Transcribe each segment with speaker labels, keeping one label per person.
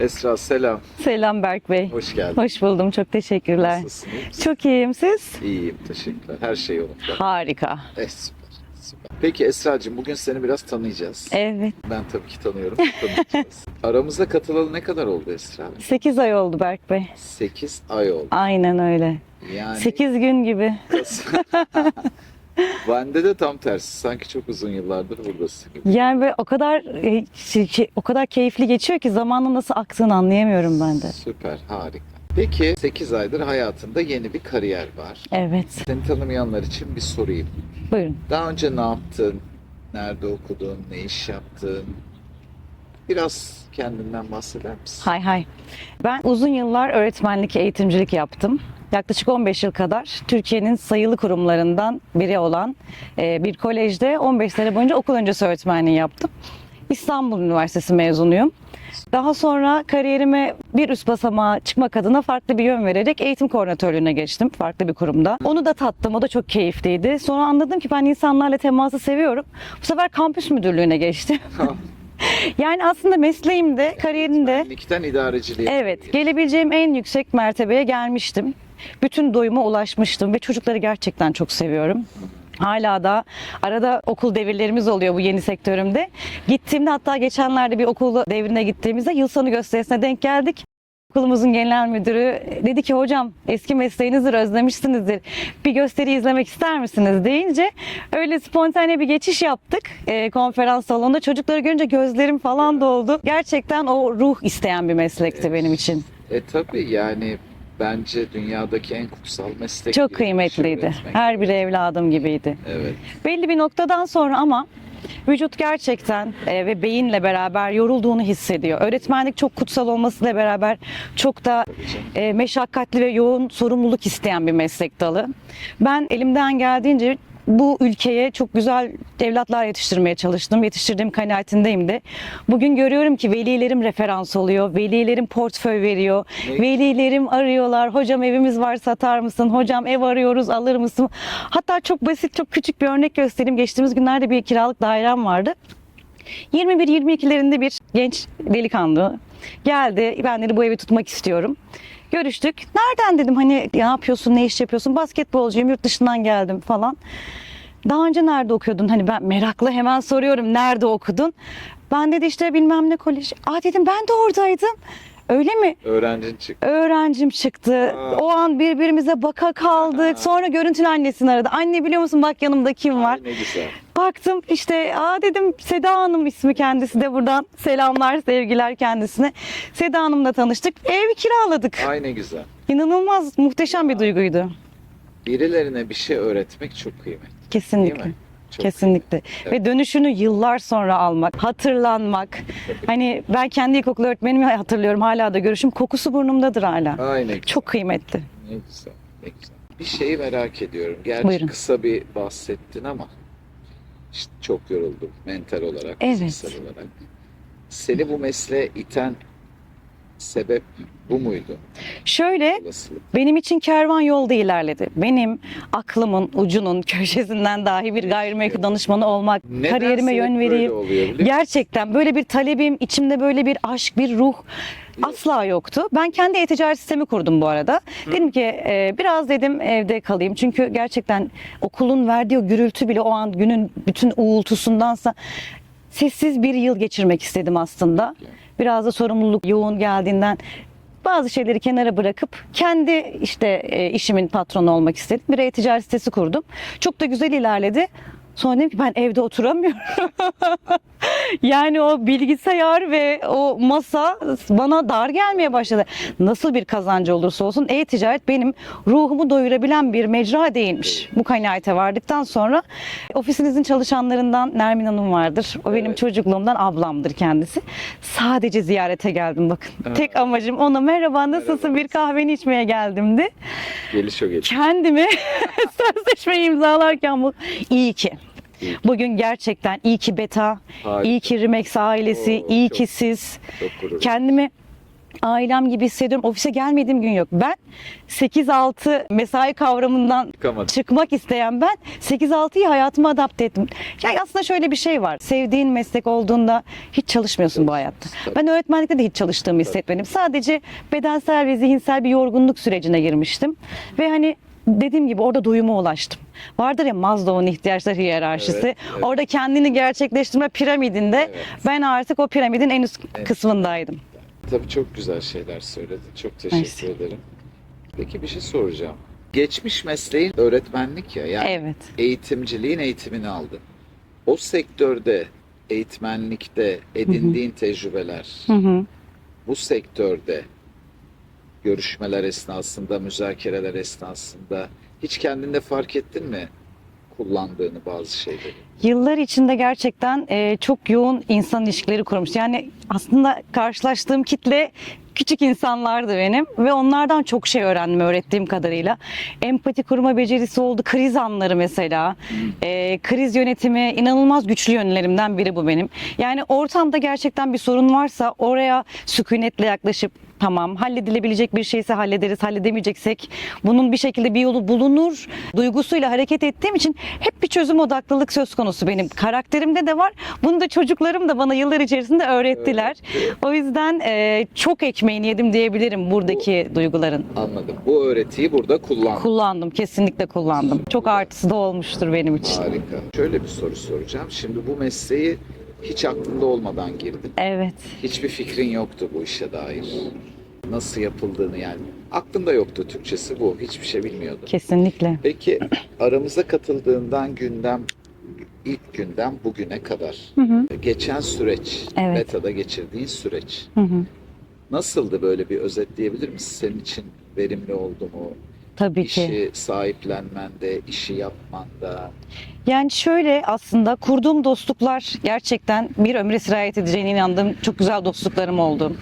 Speaker 1: Esra selam.
Speaker 2: Selam Berk Bey.
Speaker 1: Hoş geldin.
Speaker 2: Hoş buldum. Çok teşekkürler.
Speaker 1: Nasılsın? iyi misin?
Speaker 2: Çok iyiyim siz?
Speaker 1: İyiyim. Teşekkürler. Her şey yolunda.
Speaker 2: Harika.
Speaker 1: Eh, süper. Süper. Peki Esra'cığım bugün seni biraz tanıyacağız.
Speaker 2: Evet.
Speaker 1: Ben tabii ki tanıyorum. Tanıyacağız. Aramıza katılalı ne kadar oldu Esra?
Speaker 2: 8 ay oldu Berk Bey.
Speaker 1: 8 ay oldu.
Speaker 2: Aynen öyle.
Speaker 1: Yani
Speaker 2: 8 gün gibi.
Speaker 1: Bende de tam tersi. Sanki çok uzun yıllardır buradasın gibi.
Speaker 2: Yani böyle o kadar e, şey- şey- o kadar keyifli geçiyor ki zamanın nasıl aktığını anlayamıyorum ben de.
Speaker 1: Süper, harika. Peki 8 aydır hayatında yeni bir kariyer var.
Speaker 2: Evet.
Speaker 1: Seni tanımayanlar için bir sorayım.
Speaker 2: Buyurun.
Speaker 1: Daha önce ne yaptın? Nerede okudun? Ne iş yaptın? Biraz kendinden bahseder misin?
Speaker 2: Hay hay. Ben uzun yıllar öğretmenlik, eğitimcilik yaptım. Yaklaşık 15 yıl kadar Türkiye'nin sayılı kurumlarından biri olan e, bir kolejde 15 sene boyunca okul öncesi öğretmenliği yaptım. İstanbul Üniversitesi mezunuyum. Daha sonra kariyerime bir üst basamağa çıkmak adına farklı bir yön vererek eğitim koordinatörlüğüne geçtim farklı bir kurumda. Onu da tattım, o da çok keyifliydi. Sonra anladım ki ben insanlarla teması seviyorum. Bu sefer kampüs müdürlüğüne geçtim. yani aslında mesleğimde, kariyerimde
Speaker 1: Öğretmenlikten idareciliğe.
Speaker 2: Evet, gelebileceğim en yüksek mertebeye gelmiştim. Bütün doyuma ulaşmıştım ve çocukları gerçekten çok seviyorum. Hala da arada okul devirlerimiz oluyor bu yeni sektörümde. Gittiğimde hatta geçenlerde bir okul devrine gittiğimizde yıl sonu gösterisine denk geldik. Okulumuzun genel müdürü dedi ki hocam eski mesleğinizdir özlemişsinizdir bir gösteri izlemek ister misiniz deyince öyle spontane bir geçiş yaptık e, konferans salonunda çocukları görünce gözlerim falan doldu. Gerçekten o ruh isteyen bir meslekti benim için.
Speaker 1: E tabii yani bence dünyadaki en kutsal meslek.
Speaker 2: Çok kıymetliydi. Her biri evladım gibiydi.
Speaker 1: Evet.
Speaker 2: Belli bir noktadan sonra ama vücut gerçekten e, ve beyinle beraber yorulduğunu hissediyor. Öğretmenlik çok kutsal olmasıyla beraber çok da e, meşakkatli ve yoğun sorumluluk isteyen bir meslek dalı. Ben elimden geldiğince bu ülkeye çok güzel evlatlar yetiştirmeye çalıştım. Yetiştirdiğim kanaatindeyim de. Bugün görüyorum ki velilerim referans oluyor. Velilerim portföy veriyor.
Speaker 1: Ne-
Speaker 2: Velilerim arıyorlar. Hocam evimiz var satar mısın? Hocam ev arıyoruz alır mısın? Hatta çok basit çok küçük bir örnek göstereyim. Geçtiğimiz günlerde bir kiralık dairem vardı. 21-22'lerinde bir genç delikanlı geldi. Ben dedi bu evi tutmak istiyorum. Görüştük. Nereden dedim hani ne yapıyorsun, ne iş yapıyorsun? Basketbolcuyum, yurt dışından geldim falan. Daha önce nerede okuyordun? Hani ben meraklı hemen soruyorum. Nerede okudun? Ben dedi işte bilmem ne kolej. Aa dedim ben de oradaydım. Öyle mi?
Speaker 1: Öğrencin çıktı.
Speaker 2: Öğrencim çıktı.
Speaker 1: Aa.
Speaker 2: O an birbirimize baka kaldık. Sonra görüntülü annesini aradı. Anne biliyor musun bak yanımda kim var?
Speaker 1: Ay, ne güzel.
Speaker 2: Baktım işte aa dedim Seda Hanım ismi kendisi de buradan selamlar sevgiler kendisine. Seda Hanım'la tanıştık. Ev kiraladık.
Speaker 1: Ay ne güzel.
Speaker 2: İnanılmaz muhteşem bir duyguydu.
Speaker 1: Birilerine bir şey öğretmek çok kıymetli.
Speaker 2: Kesinlikle.
Speaker 1: Çok
Speaker 2: Kesinlikle.
Speaker 1: Evet.
Speaker 2: Ve dönüşünü yıllar sonra almak, hatırlanmak. Hani ben kendi ilkokul öğretmenimi hatırlıyorum. Hala da görüşüm. Kokusu burnumdadır hala.
Speaker 1: kıymetli. Ay ne güzel.
Speaker 2: Çok kıymetli.
Speaker 1: Ne güzel. Ne güzel. Bir şeyi merak ediyorum. Gerçi
Speaker 2: Buyurun.
Speaker 1: kısa bir bahsettin ama işte çok yoruldum mental olarak,
Speaker 2: Evet.
Speaker 1: fiziksel olarak. Seni bu mesleğe iten sebep bu muydu?
Speaker 2: Şöyle. Benim için kervan yolda ilerledi. Benim aklımın ucunun köşesinden dahi bir gayrimenkul danışmanı olmak,
Speaker 1: Nedense
Speaker 2: kariyerime yön vereyim. Gerçekten böyle bir talebim, içimde böyle bir aşk, bir ruh asla yoktu. Ben kendi e-ticaret sistemi kurdum bu arada. Dedim ki e, biraz dedim evde kalayım. Çünkü gerçekten okulun verdiği o gürültü bile o an günün bütün uğultusundansa sessiz bir yıl geçirmek istedim aslında. Biraz da sorumluluk yoğun geldiğinden bazı şeyleri kenara bırakıp kendi işte e, işimin patronu olmak istedim. Bir e-ticaret sitesi kurdum. Çok da güzel ilerledi. Sonra dedim ki ben evde oturamıyorum. yani o bilgisayar ve o masa bana dar gelmeye başladı. Nasıl bir kazancı olursa olsun e-ticaret benim ruhumu doyurabilen bir mecra değilmiş. Bu kanaate vardıktan sonra ofisinizin çalışanlarından Nermin Hanım vardır. O benim
Speaker 1: Evet.
Speaker 2: çocukluğumdan ablamdır kendisi. Sadece ziyarete geldim bakın. Tek amacım ona merhaba nasılsın bir kahveni içmeye geldimdi.
Speaker 1: Geliş o geliş.
Speaker 2: Kendimi sözleşmeyi imzalarken bu iyi ki. Bugün gerçekten iyi ki Beta,
Speaker 1: Harika.
Speaker 2: iyi ki Rimex ailesi,
Speaker 1: Oo,
Speaker 2: iyi
Speaker 1: çok-
Speaker 2: ki siz.
Speaker 1: Çok.
Speaker 2: Kendimi ailem gibi hissediyorum. Ofise gelmediğim gün yok. Ben 8-6 mesai kavramından
Speaker 1: Çıkamadım.
Speaker 2: çıkmak isteyen ben 8-6'yı hayatıma adapte ettim. Yani aslında şöyle bir şey var. Sevdiğin meslek olduğunda hiç çalışmıyorsun bu hayatta.
Speaker 1: Tabii.
Speaker 2: Ben öğretmenlikte de hiç çalıştığımı hissetmedim. Sadece bedensel ve zihinsel bir yorgunluk sürecine girmiştim. Ve hani dediğim gibi orada doyuma ulaştım. Vardır ya Maslow'un ihtiyaçlar hiyerarşisi.
Speaker 1: Evet, evet.
Speaker 2: Orada kendini gerçekleştirme piramidinde
Speaker 1: Evet.
Speaker 2: ben artık o piramidin en üst
Speaker 1: Evet.
Speaker 2: kısmındaydım.
Speaker 1: Tabii çok güzel şeyler söyledin. Çok teşekkür
Speaker 2: Mersi.
Speaker 1: ederim. Peki bir şey soracağım. Geçmiş mesleğin öğretmenlik ya. Yani
Speaker 2: Evet.
Speaker 1: eğitimciliğin eğitimini aldın. O sektörde, eğitmenlikte edindiğin tecrübeler,
Speaker 2: Hı hı.
Speaker 1: bu sektörde görüşmeler esnasında, müzakereler esnasında hiç kendinde fark ettin mi kullandığını bazı şeyleri?
Speaker 2: Yıllar içinde gerçekten e, çok yoğun insan ilişkileri kurmuş. Yani aslında karşılaştığım kitle küçük insanlardı benim ve onlardan çok şey öğrendim öğrettiğim kadarıyla. Empati kurma becerisi oldu, kriz anları mesela. E, kriz yönetimi inanılmaz güçlü yönlerimden biri bu benim. Yani ortamda gerçekten bir sorun varsa oraya sükunetle yaklaşıp tamam halledilebilecek bir şeyse hallederiz halledemeyeceksek bunun bir şekilde bir yolu bulunur duygusuyla hareket ettiğim için hep bir çözüm odaklılık söz konusu benim karakterimde de var bunu da çocuklarım da bana yıllar içerisinde öğrettiler
Speaker 1: Evet.
Speaker 2: o yüzden e, çok ekmeğini yedim diyebilirim buradaki duyguların
Speaker 1: Anladım. Bu öğretiyi burada kullandın.
Speaker 2: kullandım kesinlikle kullandım çok artısı da olmuştur benim için
Speaker 1: Harika. Şöyle bir soru soracağım. Şimdi bu mesleği hiç aklında olmadan girdin.
Speaker 2: evet
Speaker 1: Hiçbir fikrin yoktu bu işe dair. Nasıl yapıldığını yani. Aklında yoktu Türkçesi bu. Hiçbir şey bilmiyordun.
Speaker 2: kesinlikle
Speaker 1: Peki aramıza katıldığından günden ilk günden bugüne kadar
Speaker 2: hı hı,
Speaker 1: geçen süreç,
Speaker 2: Evet.
Speaker 1: beta'da geçirdiğin süreç
Speaker 2: hı hı.
Speaker 1: nasıldı böyle bir özetleyebilir misin? Senin için verimli oldu mu?
Speaker 2: Tabii ki
Speaker 1: İşi sahiplenmende, işi yapmanda.
Speaker 2: Yani şöyle aslında kurduğum dostluklar gerçekten bir ömre sirayet edeceğine inandığım çok güzel dostluklarım oldu.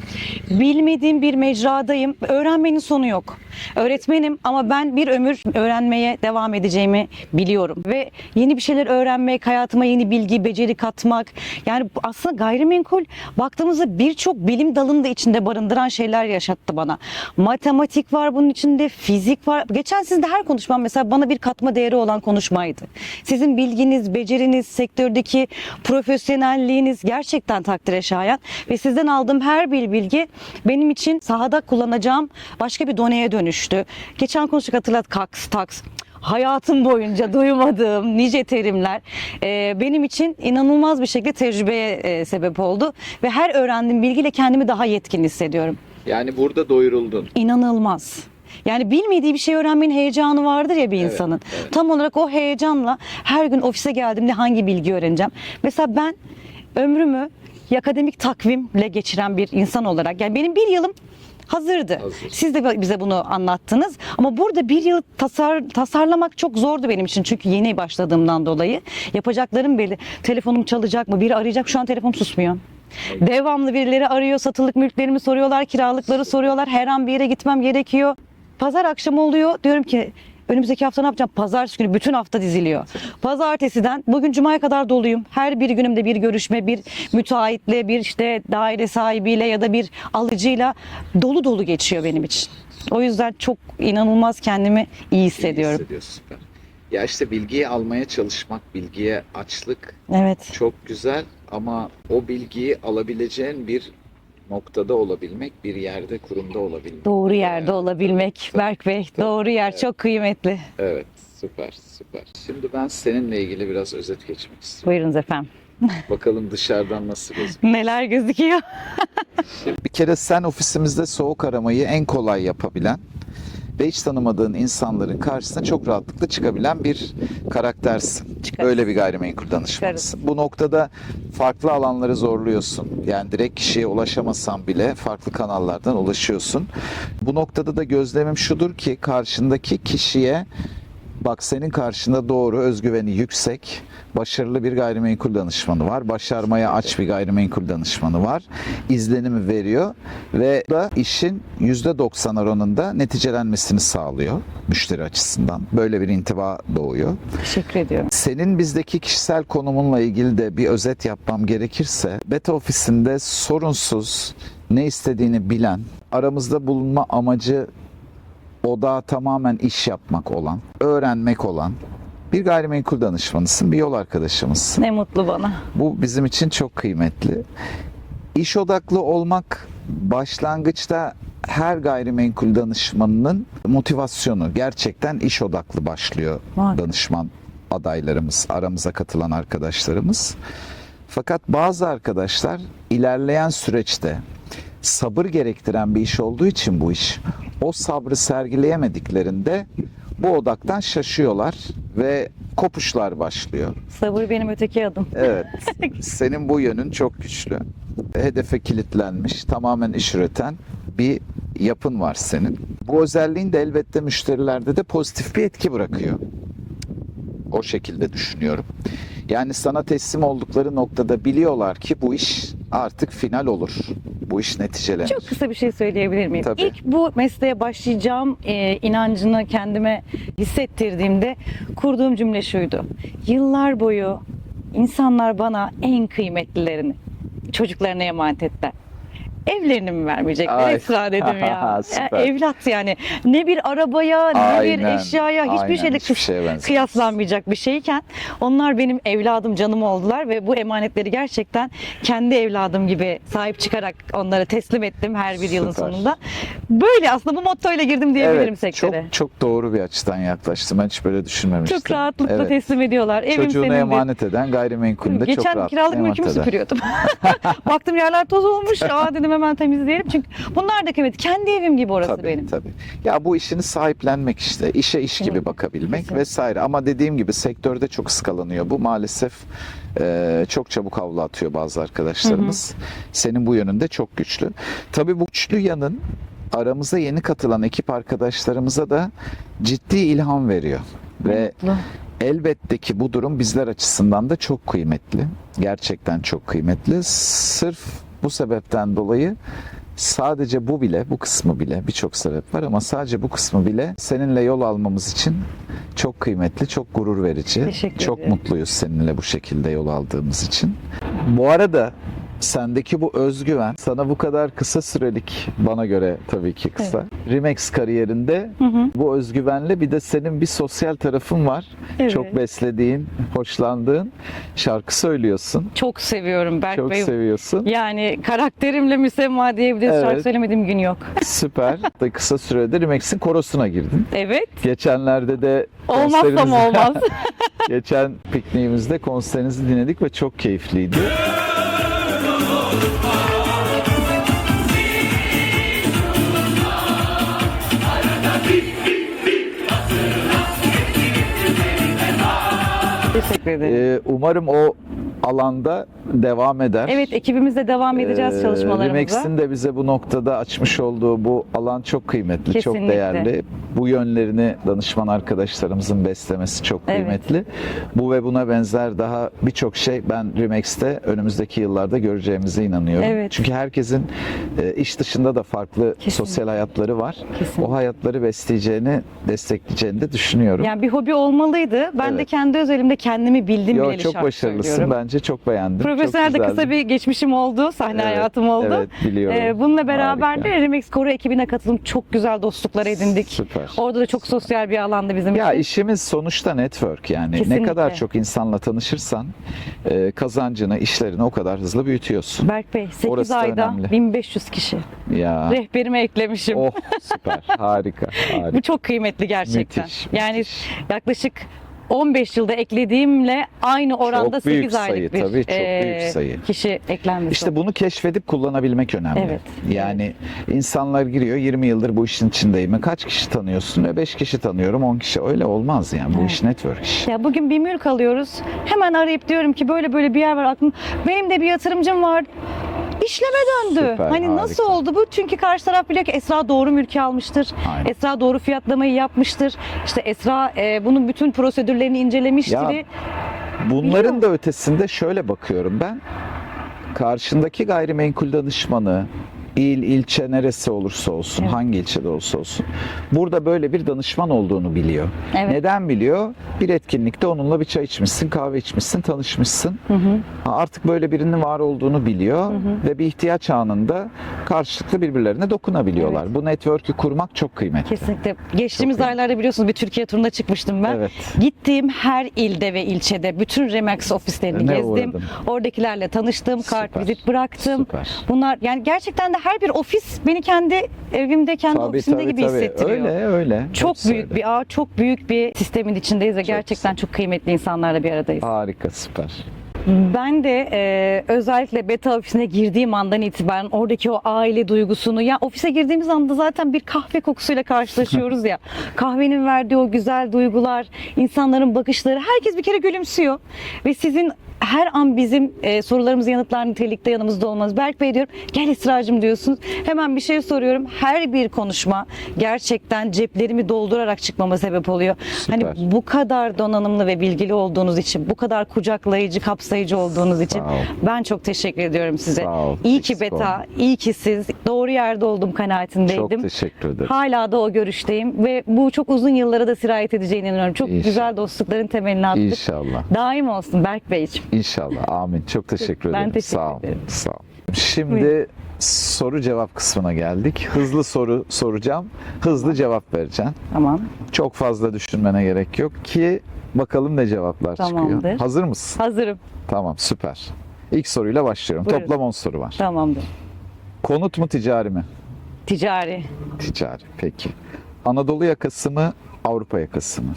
Speaker 2: Bilmediğim bir mecradayım. Öğrenmenin sonu yok. Öğretmenim ama ben bir ömür öğrenmeye devam edeceğimi biliyorum. Ve yeni bir şeyler öğrenmek, hayatıma yeni bilgi, beceri katmak. Yani aslında gayrimenkul baktığımızda birçok bilim dalını da içinde barındıran şeyler yaşattı bana. Matematik var bunun içinde, fizik var. Geçen sizde her konuşmam mesela bana bir katma değeri olan konuşmaydı. Sizin bilginiz, beceriniz, sektördeki profesyonelliğiniz gerçekten takdire şayan ve sizden aldığım her bir bilgi benim için sahada kullanacağım başka bir doneye dönüştü. Geçen konuştuk hatırlat kaks, taks hayatım boyunca duymadığım nice terimler e, benim için inanılmaz bir şekilde tecrübeye e, sebep oldu ve her öğrendiğim bilgiyle kendimi daha yetkin hissediyorum.
Speaker 1: Yani burada doyuruldun.
Speaker 2: İnanılmaz. Yani bilmediği bir şey öğrenmenin heyecanı vardır ya bir
Speaker 1: Evet,
Speaker 2: insanın.
Speaker 1: evet.
Speaker 2: Tam olarak o heyecanla her gün ofise geldiğimde hangi bilgi öğreneceğim? Mesela ben ömrümü akademik takvimle geçiren bir insan olarak yani benim bir yılım hazırdı.
Speaker 1: Hazır.
Speaker 2: Siz de bize bunu anlattınız. Ama burada bir yıl tasar, tasarlamak çok zordu benim için. Çünkü yeni başladığımdan dolayı. Yapacaklarım belli. Telefonum çalacak mı? Biri arayacak. Şu an telefonum susmuyor. Devamlı birileri arıyor. Satılık mülklerimi soruyorlar. Kiralıkları soruyorlar. Her an bir yere gitmem gerekiyor. Pazar akşamı oluyor. Diyorum ki önümüzdeki hafta ne yapacağım? Pazartesi günü bütün hafta diziliyor. Pazartesiden bugün cumaya kadar doluyum. Her bir günümde bir görüşme, bir müteahhitle, bir işte daire sahibiyle ya da bir alıcıyla dolu dolu geçiyor benim için. O yüzden çok inanılmaz kendimi iyi hissediyorum.
Speaker 1: İyi hissediyorsun, süper. Ya işte bilgiyi almaya çalışmak, bilgiye açlık
Speaker 2: Evet.
Speaker 1: çok güzel ama o bilgiyi alabileceğin bir noktada olabilmek, bir yerde, kurumda olabilmek.
Speaker 2: Doğru yerde
Speaker 1: Yani,
Speaker 2: olabilmek
Speaker 1: tabii,
Speaker 2: Berk Bey.
Speaker 1: tabii,
Speaker 2: Doğru yer
Speaker 1: evet.
Speaker 2: çok kıymetli.
Speaker 1: Evet, süper, süper. Şimdi ben seninle ilgili biraz özet geçmek istiyorum.
Speaker 2: Buyurunuz efendim.
Speaker 1: Bakalım dışarıdan nasıl gözüküyor.
Speaker 2: Neler gözüküyor?
Speaker 1: Bir kere sen ofisimizde soğuk aramayı en kolay yapabilen ve hiç tanımadığın insanların karşısına çok rahatlıkla çıkabilen bir karaktersin.
Speaker 2: Çıkarız.
Speaker 1: Öyle bir gayrimenkul danışmanısın. Bu noktada farklı alanları zorluyorsun. Yani direkt kişiye ulaşamasan bile farklı kanallardan ulaşıyorsun. Bu noktada da gözlemim şudur ki karşındaki kişiye Bak senin karşında doğru, özgüveni yüksek, başarılı bir gayrimenkul danışmanı var. Başarmaya aç bir gayrimenkul danışmanı var. İzlenimi veriyor ve da işin %90 oranında neticelenmesini sağlıyor müşteri açısından. Böyle bir intiba doğuyor.
Speaker 2: Teşekkür ediyorum.
Speaker 1: Senin bizdeki kişisel konumunla ilgili de bir özet yapmam gerekirse, beta ofisinde sorunsuz, ne istediğini bilen, aramızda bulunma amacı odağı tamamen iş yapmak olan, öğrenmek olan bir gayrimenkul danışmanısın, bir yol arkadaşımızsın.
Speaker 2: Ne mutlu bana.
Speaker 1: Bu bizim için çok kıymetli. İş odaklı olmak başlangıçta her gayrimenkul danışmanının motivasyonu gerçekten iş odaklı başlıyor
Speaker 2: Muhakkak.
Speaker 1: danışman adaylarımız, aramıza katılan arkadaşlarımız. Fakat bazı arkadaşlar ilerleyen süreçte sabır gerektiren bir iş olduğu için bu iş o sabrı sergileyemediklerinde bu odaktan şaşıyorlar ve kopuşlar başlıyor.
Speaker 2: Sabır benim öteki adım.
Speaker 1: Evet. Senin bu yönün çok güçlü. Hedefe kilitlenmiş, tamamen iş üreten bir yapın var senin. Bu özelliğin de elbette müşterilerde de pozitif bir etki bırakıyor. O şekilde düşünüyorum. Yani sana teslim oldukları noktada biliyorlar ki bu iş artık final olur. Bu iş neticelenir.
Speaker 2: Çok kısa bir şey söyleyebilir miyim?
Speaker 1: Tabii.
Speaker 2: İlk bu mesleğe başlayacağım e, inancını kendime hissettirdiğimde kurduğum cümle şuydu. Yıllar boyu insanlar bana en kıymetlilerini çocuklarına emanet ettiler. Evlerini mi vermeyecekler?
Speaker 1: Ay.
Speaker 2: Esra dedim ya.
Speaker 1: Süper.
Speaker 2: Evlat yani. Ne bir arabaya, ne bir
Speaker 1: Aynen,
Speaker 2: eşyaya, hiçbir
Speaker 1: aynen.
Speaker 2: şeyle
Speaker 1: Hiçbir
Speaker 2: kıs-
Speaker 1: şeye benzemez.
Speaker 2: kıyaslanmayacak bir şeyken onlar benim evladım, canım oldular ve bu emanetleri gerçekten kendi evladım gibi sahip çıkarak onlara teslim ettim her bir yılın
Speaker 1: Süper.
Speaker 2: sonunda. Böyle aslında bu mottoyla girdim diyebilirim
Speaker 1: evet,
Speaker 2: sektöre.
Speaker 1: çok çok doğru bir açıdan yaklaştım. Ben hiç böyle düşünmemiştim.
Speaker 2: Çok rahatlıkla
Speaker 1: Evet.
Speaker 2: teslim ediyorlar. Evim
Speaker 1: Çocuğuna
Speaker 2: senindir.
Speaker 1: emanet eden gayrimenkulünde çok
Speaker 2: Geçen
Speaker 1: rahat
Speaker 2: kiralık
Speaker 1: emanet
Speaker 2: mülkümü
Speaker 1: eder.
Speaker 2: süpürüyordum. Baktım yerler toz olmuş. Aa dedim hemen temizleyelim. Çünkü bunlar da kıymetli. Kendi evim gibi orası
Speaker 1: Tabii,
Speaker 2: benim.
Speaker 1: tabii. Ya bu işini sahiplenmek işte, işe iş gibi bakabilmek
Speaker 2: Kesinlikle.
Speaker 1: vesaire. Ama dediğim gibi sektörde çok ıskalanıyor. Bu maalesef e, çok çabuk havlu atıyor bazı arkadaşlarımız. Senin bu yönünde çok güçlü. Tabii bu güçlü yanın aramıza yeni katılan ekip arkadaşlarımıza da ciddi ilham veriyor. Ve
Speaker 2: Mutlu.
Speaker 1: Elbette ki bu durum bizler açısından da çok kıymetli. Gerçekten çok kıymetli. Sırf bu sebepten dolayı sadece bu bile, bu kısmı bile birçok sebep var ama sadece bu kısmı bile seninle yol almamız için çok kıymetli, çok gurur verici.
Speaker 2: Teşekkür
Speaker 1: çok
Speaker 2: ederim.
Speaker 1: mutluyuz seninle bu şekilde yol aldığımız için. Bu arada sendeki bu özgüven sana bu kadar kısa sürelik bana göre tabii ki kısa. Remax kariyerinde
Speaker 2: Hı hı.
Speaker 1: bu özgüvenle bir de senin bir sosyal tarafın var.
Speaker 2: Evet.
Speaker 1: Çok beslediğin, hoşlandığın şarkı söylüyorsun.
Speaker 2: Çok seviyorum Berk
Speaker 1: Çok
Speaker 2: Bey.
Speaker 1: seviyorsun.
Speaker 2: Yani karakterimle müsemma diyebiliriz.
Speaker 1: Evet.
Speaker 2: Şarkı söylemediğim gün yok.
Speaker 1: Süper. Da kısa sürede Remix'in korosuna girdin.
Speaker 2: Evet.
Speaker 1: Geçenlerde de
Speaker 2: Olmazsa mı olmaz.
Speaker 1: Geçen pikniğimizde konserinizi dinledik ve çok keyifliydi.
Speaker 2: Teşekkür ederim.
Speaker 1: Ee, umarım o alanda devam eder.
Speaker 2: Evet ekibimizle devam edeceğiz
Speaker 1: Ee,
Speaker 2: çalışmalarımıza.
Speaker 1: Remix'in de bize bu noktada açmış olduğu bu alan çok kıymetli, çok
Speaker 2: Kesinlikle.
Speaker 1: değerli. Bu yönlerini danışman arkadaşlarımızın beslemesi çok
Speaker 2: Evet.
Speaker 1: kıymetli. Bu ve buna benzer daha birçok şey ben Remix'te önümüzdeki yıllarda göreceğimize inanıyorum.
Speaker 2: Evet.
Speaker 1: Çünkü herkesin e, iş dışında da farklı
Speaker 2: Kesinlikle.
Speaker 1: sosyal hayatları var.
Speaker 2: Kesinlikle.
Speaker 1: O hayatları besleyeceğini, destekleyeceğini de düşünüyorum.
Speaker 2: Yani bir hobi olmalıydı. Ben de
Speaker 1: Evet.
Speaker 2: kendi özelimde kendimi bildim
Speaker 1: Yo,
Speaker 2: bileli
Speaker 1: çok başarılısın.
Speaker 2: söylüyorum.
Speaker 1: Bence çok beğendim.
Speaker 2: Profesyonel de kısa bir geçmişim oldu. Sahne
Speaker 1: Evet,
Speaker 2: hayatım oldu.
Speaker 1: Evet, biliyorum.
Speaker 2: Ee, bununla beraber
Speaker 1: Harika.
Speaker 2: de Remix Koro ekibine katılıp çok güzel dostluklar edindik.
Speaker 1: Süper.
Speaker 2: Orada da çok sosyal bir alanda bizim
Speaker 1: Ya
Speaker 2: için.
Speaker 1: işimiz sonuçta network yani
Speaker 2: Kesinlikle.
Speaker 1: ne kadar çok insanla tanışırsan e, kazancını, işlerini o kadar hızlı büyütüyorsun.
Speaker 2: Berk Bey 8
Speaker 1: Orası da
Speaker 2: ayda
Speaker 1: önemli.
Speaker 2: 1500 kişi.
Speaker 1: Ya
Speaker 2: Rehberime eklemişim.
Speaker 1: oh süper, harika,
Speaker 2: Bu
Speaker 1: harika.
Speaker 2: çok kıymetli gerçekten.
Speaker 1: Müthiş,
Speaker 2: yani
Speaker 1: müthiş.
Speaker 2: yaklaşık 15 yılda eklediğimle aynı oranda
Speaker 1: Çok büyük
Speaker 2: 8 aylık
Speaker 1: sayı,
Speaker 2: bir
Speaker 1: tabii, çok
Speaker 2: eee,
Speaker 1: büyük sayı.
Speaker 2: kişi eklenmiş.
Speaker 1: İşte bunu keşfedip kullanabilmek önemli.
Speaker 2: Evet,
Speaker 1: Yani insanlar giriyor 20 yıldır bu işin içindeyim. Kaç kişi tanıyorsun? E 5 kişi tanıyorum, 10 kişi. Öyle olmaz yani. Bu
Speaker 2: Evet.
Speaker 1: iş network işi.
Speaker 2: Ya bugün bir mülk alıyoruz. Hemen arayıp diyorum ki böyle böyle bir yer var aklım. Benim de bir yatırımcım var. İşleme döndü.
Speaker 1: Süper,
Speaker 2: hani nasıl
Speaker 1: harika.
Speaker 2: oldu bu? Çünkü karşı taraf biliyor ki Esra doğru mülkü almıştır.
Speaker 1: Aynen.
Speaker 2: Esra doğru fiyatlamayı yapmıştır. İşte Esra e, bunun bütün prosedürlerini incelemiştir.
Speaker 1: Ya, Bunların
Speaker 2: Biliyor.
Speaker 1: da ötesinde şöyle bakıyorum ben. Karşındaki gayrimenkul danışmanı il, ilçe neresi olursa olsun,
Speaker 2: Evet.
Speaker 1: hangi ilçede olursa olsun. Burada böyle bir danışman olduğunu biliyor.
Speaker 2: Evet.
Speaker 1: Neden biliyor? Bir etkinlikte onunla bir çay içmişsin, kahve içmişsin, tanışmışsın. Ha, Artık böyle birinin var olduğunu biliyor ve bir ihtiyaç anında karşılıklı birbirlerine dokunabiliyorlar. Bu network'ü kurmak çok kıymetli.
Speaker 2: Kesinlikle. Geçtiğimiz
Speaker 1: Çok
Speaker 2: aylarda biliyorsunuz bir Türkiye turuna çıkmıştım ben.
Speaker 1: Evet.
Speaker 2: Gittiğim her ilde ve ilçede bütün Remax ofislerini
Speaker 1: Ne
Speaker 2: gezdim.
Speaker 1: uğradın?
Speaker 2: Oradakilerle tanıştım, kart
Speaker 1: Süper.
Speaker 2: vizit bıraktım.
Speaker 1: Süper.
Speaker 2: Bunlar yani gerçekten de her bir ofis beni kendi evimde, kendi ofisimde gibi hissettiriyor.
Speaker 1: Öyle öyle.
Speaker 2: Çok
Speaker 1: Hepsi
Speaker 2: büyük
Speaker 1: öyle.
Speaker 2: bir ağ, çok büyük bir sistemin içindeyiz ve gerçekten çok kıymetli insanlarla bir aradayız.
Speaker 1: Harika süper.
Speaker 2: Ben de e, özellikle beta ofisine girdiğim andan itibaren oradaki o aile duygusunu ya ofise girdiğimiz anda zaten bir kahve kokusuyla karşılaşıyoruz ya. Kahvenin verdiği o güzel duygular, insanların bakışları, herkes bir kere gülümsüyor ve sizin her an bizim e, sorularımızı yanıtlar nitelikte yanımızda olmanız. Berk Bey diyorum gel Esra'cığım diyorsunuz. Hemen bir şey soruyorum. Her bir konuşma gerçekten ceplerimi doldurarak çıkmama sebep oluyor.
Speaker 1: Süper.
Speaker 2: Hani bu kadar donanımlı ve bilgili olduğunuz için, bu kadar kucaklayıcı, kapsayıcı olduğunuz için ben çok teşekkür ediyorum size. İyi ki Beta, iyi ki siz doğru yerde oldum kanaatindeydim.
Speaker 1: Çok teşekkür ederim.
Speaker 2: Hala da o görüşteyim ve bu çok uzun yıllara da sirayet edeceğine inanıyorum. Çok
Speaker 1: İnşallah.
Speaker 2: güzel dostlukların temelini attık.
Speaker 1: İnşallah.
Speaker 2: Daim olsun Berk Beyciğim.
Speaker 1: İnşallah. Amin. Çok teşekkür
Speaker 2: Ben
Speaker 1: ederim.
Speaker 2: teşekkür
Speaker 1: Sağ ol.
Speaker 2: ederim.
Speaker 1: Sağ ol. Şimdi
Speaker 2: Buyurun.
Speaker 1: soru cevap kısmına geldik. Hızlı soru soracağım. Hızlı cevap vereceğim.
Speaker 2: Tamam.
Speaker 1: Çok fazla düşünmene gerek yok ki bakalım ne cevaplar
Speaker 2: Tamamdır.
Speaker 1: çıkıyor. Hazır mısın?
Speaker 2: Hazırım.
Speaker 1: Tamam süper. İlk soruyla başlıyorum.
Speaker 2: Buyurun.
Speaker 1: Toplam 10 soru var.
Speaker 2: Tamamdır.
Speaker 1: Konut mu ticari mi?
Speaker 2: Ticari.
Speaker 1: Ticari. Peki. Anadolu yakası mı? Avrupa yakası mı?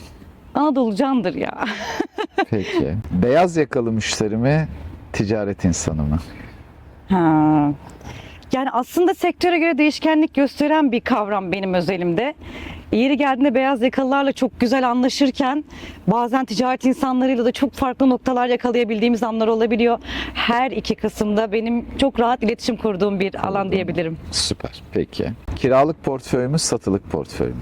Speaker 2: Anadolu candır ya.
Speaker 1: Peki. Beyaz yakalı müşteri mi? Ticaret insanı mı?
Speaker 2: Ha. Yani aslında sektöre göre değişkenlik gösteren bir kavram benim özelimde. Yeri geldiğinde beyaz yakalılarla çok güzel anlaşırken bazen ticaret insanlarıyla da çok farklı noktalar yakalayabildiğimiz anlar olabiliyor. Her iki kısımda benim çok rahat iletişim kurduğum bir alan diyebilirim.
Speaker 1: Süper. Peki. Kiralık portföy mü? Satılık portföy mü?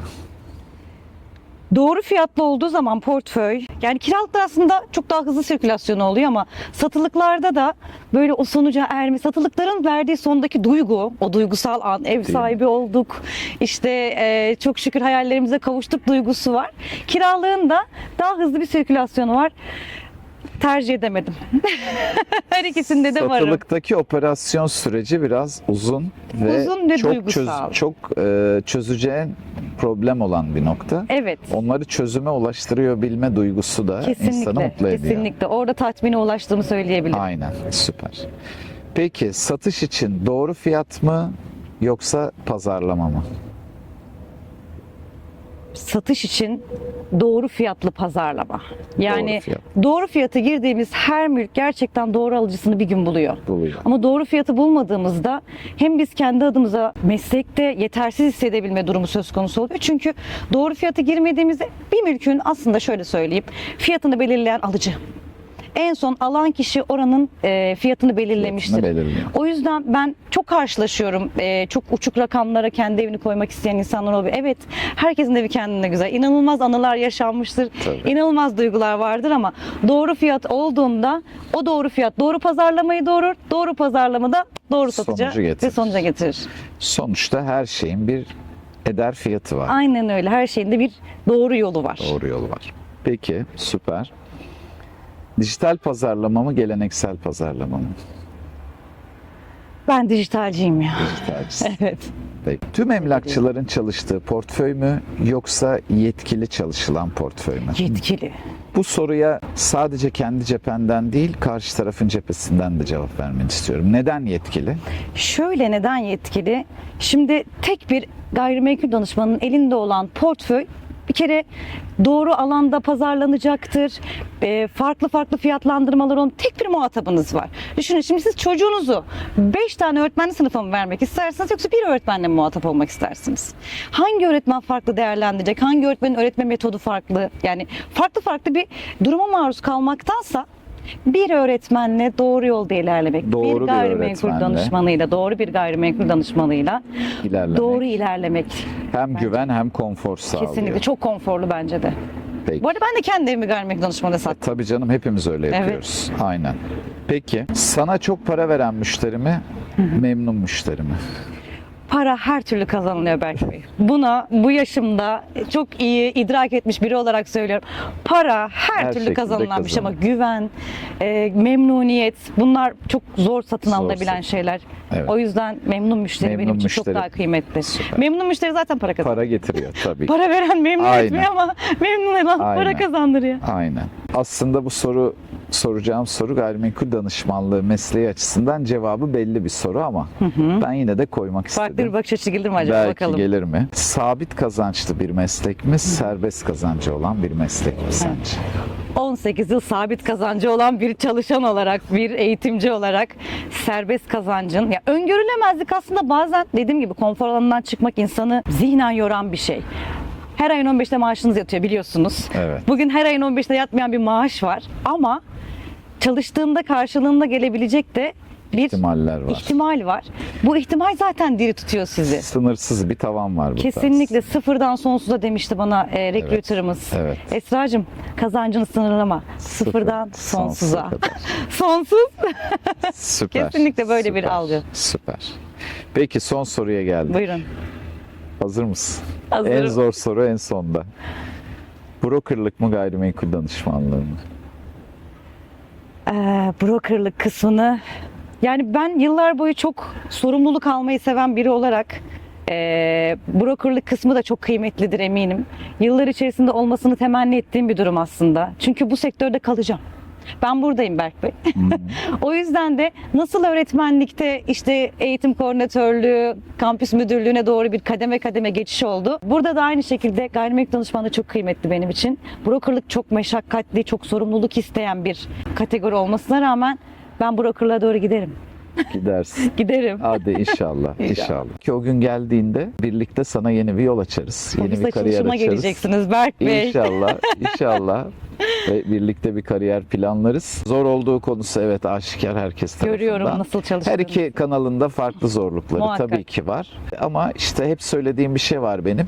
Speaker 2: Doğru fiyatlı olduğu zaman portföy, yani kiralıklar aslında çok daha hızlı sirkülasyonu oluyor ama satılıklarda da böyle o sonuca erme, satılıkların verdiği sondaki duygu, o duygusal an, ev sahibi olduk, işte e, çok şükür hayallerimize kavuştuk duygusu var. Kiralığın da daha hızlı bir sirkülasyonu var. Tercih edemedim. Her ikisinde de varım.
Speaker 1: Satılıktaki operasyon süreci biraz uzun ve
Speaker 2: Uzun ve
Speaker 1: çok
Speaker 2: duygusal.
Speaker 1: çok e, çözeceğin problem olan bir nokta.
Speaker 2: Evet.
Speaker 1: Onları çözüme ulaştırıyor bilme duygusu da insanı
Speaker 2: Kesinlikle,
Speaker 1: mutlu ediyor.
Speaker 2: kesinlikle. Orada tatmine ulaştığımı söyleyebilirim.
Speaker 1: Aynen, süper. Peki satış için doğru fiyat mı yoksa pazarlama mı?
Speaker 2: Satış için doğru fiyatlı pazarlama. Yani
Speaker 1: Doğru fiyat.
Speaker 2: doğru fiyata girdiğimiz her mülk gerçekten doğru alıcısını bir gün buluyor.
Speaker 1: Buluyor.
Speaker 2: Ama doğru fiyatı bulmadığımızda hem biz kendi adımıza meslekte yetersiz hissedebilme durumu söz konusu oluyor. Çünkü doğru fiyata girmediğimizde bir mülkün aslında şöyle söyleyeyim fiyatını belirleyen alıcı. En son alan kişi oranın e, fiyatını belirlemiştir.
Speaker 1: Belirliyor.
Speaker 2: O yüzden ben çok karşılaşıyorum. Ee, çok uçuk rakamlara kendi evini koymak isteyen insanlar oluyor. Evet, herkesin evi kendine güzel. İnanılmaz anılar yaşanmıştır.
Speaker 1: Tabii.
Speaker 2: İnanılmaz duygular vardır ama doğru fiyat olduğunda o doğru fiyat doğru pazarlamayı doğurur. Doğru pazarlamada doğru satıcı ve sonuca getirir.
Speaker 1: Sonuçta her şeyin bir eder fiyatı var.
Speaker 2: Aynen öyle. Her şeyin de bir doğru yolu var.
Speaker 1: Doğru yolu var. Peki, süper. Dijital pazarlama mı, geleneksel pazarlama mı?
Speaker 2: Ben dijitalciyim ya.
Speaker 1: Dijitalcisin.
Speaker 2: Evet.
Speaker 1: Peki. Tüm emlakçıların çalıştığı portföy mü yoksa yetkili çalışılan portföy mü?
Speaker 2: Yetkili.
Speaker 1: Bu soruya sadece kendi cephenden değil, karşı tarafın cephesinden de cevap vermeni istiyorum. Neden yetkili?
Speaker 2: Şöyle neden yetkili? Şimdi tek bir gayrimenkul danışmanının elinde olan portföy bir kere doğru alanda pazarlanacaktır. Ee, farklı farklı fiyatlandırmalar olan tek bir muhatabınız var. Düşünün şimdi siz çocuğunuzu 5 tane öğretmenli sınıfa mı vermek istersiniz yoksa bir öğretmenle mi muhatap olmak istersiniz? Hangi öğretmen farklı değerlendirecek? Hangi öğretmenin öğretme metodu farklı? Yani farklı farklı bir duruma maruz kalmaktansa bir öğretmenle doğru yolda ilerlemek,
Speaker 1: Doğru bir
Speaker 2: bir gayrimenkul
Speaker 1: öğretmenle.
Speaker 2: danışmanıyla, doğru bir gayrimenkul danışmanıyla
Speaker 1: İlerlemek.
Speaker 2: doğru ilerlemek.
Speaker 1: Hem güven hem konfor sağlıyor.
Speaker 2: Kesinlikle çok konforlu bence de.
Speaker 1: Peki.
Speaker 2: Bu arada ben de kendi evimi gayrimenkul danışmanı sattım.
Speaker 1: Tabii canım hepimiz öyle
Speaker 2: Evet.
Speaker 1: yapıyoruz. Aynen. Peki sana çok para veren müşteri mi, memnun müşteri mi?
Speaker 2: Para her türlü kazanılıyor Berk Bey. Buna bu yaşımda çok iyi idrak etmiş biri olarak söylüyorum. Para her,
Speaker 1: Her
Speaker 2: türlü kazanılan bir şey ama güven, e, memnuniyet bunlar çok zor satın
Speaker 1: Zor
Speaker 2: alınabilen
Speaker 1: satın.
Speaker 2: şeyler.
Speaker 1: Evet.
Speaker 2: O yüzden memnun müşteri
Speaker 1: Memnun
Speaker 2: benim için
Speaker 1: müşteri.
Speaker 2: çok daha kıymetli.
Speaker 1: Süper.
Speaker 2: Memnun müşteri zaten para kazanıyor.
Speaker 1: Para getiriyor tabii.
Speaker 2: Para veren memnun
Speaker 1: Aynen.
Speaker 2: etmiyor ama memnun olan para kazandırıyor.
Speaker 1: Aynen. Aslında bu soru soracağım soru gayrimenkul danışmanlığı mesleği açısından cevabı belli bir soru ama ben yine de koymak istedim.
Speaker 2: Farklı bir bakış açısı gelir mi acaba
Speaker 1: Belki
Speaker 2: bakalım.
Speaker 1: gelir mi? Sabit kazançlı bir meslek mi, serbest kazancı olan bir meslek mi sence?
Speaker 2: 18 yıl sabit kazancı olan bir çalışan olarak, bir eğitimci olarak serbest kazancın ya öngörülemezlik aslında bazen dediğim gibi konfor alanından çıkmak insanı zihnen yoran bir şey. Her ayın 15'te maaşınız yatıyor biliyorsunuz.
Speaker 1: Evet.
Speaker 2: Bugün her ayın 15'te yatmayan bir maaş var ama çalıştığında karşılığında gelebilecek de bir
Speaker 1: İhtimaller var.
Speaker 2: ihtimal var. Bu ihtimal zaten diri tutuyor sizi.
Speaker 1: Sınırsız bir tavan var bu tarz.
Speaker 2: Kesinlikle sıfırdan sonsuza demişti bana e, rekruterımız.
Speaker 1: evet.
Speaker 2: Esra'cığım kazancını sınırlama.
Speaker 1: Sıfır,
Speaker 2: Sıfırdan
Speaker 1: sonsuza
Speaker 2: sonsuza. Sonsuz.
Speaker 1: Süper.
Speaker 2: Kesinlikle böyle bir
Speaker 1: süper,
Speaker 2: algı.
Speaker 1: Süper. Peki son soruya geldik.
Speaker 2: Buyurun.
Speaker 1: Hazır mısın?
Speaker 2: Hazırım.
Speaker 1: En zor soru en sonda. Brokerlık mı gayrimenkul danışmanlığı mı?
Speaker 2: Ee, brokerlık kısmını yani ben yıllar boyu çok sorumluluk almayı seven biri olarak ee, brokerlık kısmı da çok kıymetlidir eminim. Yıllar içerisinde olmasını temenni ettiğim bir durum aslında. Çünkü bu sektörde kalacağım. Ben buradayım Berk Bey. o yüzden de nasıl öğretmenlikte işte eğitim koordinatörlüğü, kampüs müdürlüğüne doğru bir kademe kademe geçiş oldu. Burada da aynı şekilde gayrimenkul danışmanlığı çok kıymetli benim için. Brokerlık çok meşakkatli, çok sorumluluk isteyen bir kategori olmasına rağmen ben brokerlığa doğru giderim.
Speaker 1: Gidersin.
Speaker 2: Giderim.
Speaker 1: Hadi inşallah, inşallah. Ki o gün geldiğinde birlikte sana yeni bir yol açarız. Yeni
Speaker 2: Ofis
Speaker 1: bir kariyer açarız.
Speaker 2: geleceksiniz Berk Bey.
Speaker 1: İnşallah, inşallah. Ve birlikte bir kariyer planlarız. Zor olduğu konusu evet aşikar herkes tarafından.
Speaker 2: Görüyorum nasıl
Speaker 1: Her
Speaker 2: çalıştığınızı.
Speaker 1: iki kanalında farklı zorlukları
Speaker 2: Muhakkak.
Speaker 1: tabii ki var. Ama işte hep söylediğim bir şey var benim.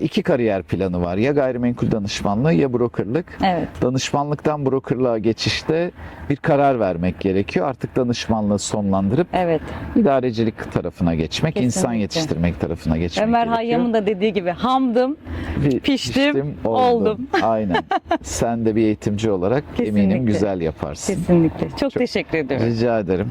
Speaker 1: İki kariyer planı var. Ya gayrimenkul danışmanlığı ya brokerlık.
Speaker 2: Evet.
Speaker 1: Danışmanlıktan brokerlığa geçişte bir karar vermek gerekiyor. Artık danışmanlığı sonlandırıp
Speaker 2: Evet.
Speaker 1: idarecilik tarafına geçmek, insan
Speaker 2: Kesinlikle.
Speaker 1: yetiştirmek tarafına geçmek
Speaker 2: Ömer
Speaker 1: gerekiyor.
Speaker 2: Hayyam'ın da dediği gibi hamdım.
Speaker 1: Bir
Speaker 2: piştim, oldum.
Speaker 1: Aynen. Sen de bir eğitimci olarak
Speaker 2: Kesinlikle.
Speaker 1: eminim güzel yaparsın.
Speaker 2: Kesinlikle. Çok,
Speaker 1: Çok-
Speaker 2: teşekkür ediyorum.
Speaker 1: Rica ederim.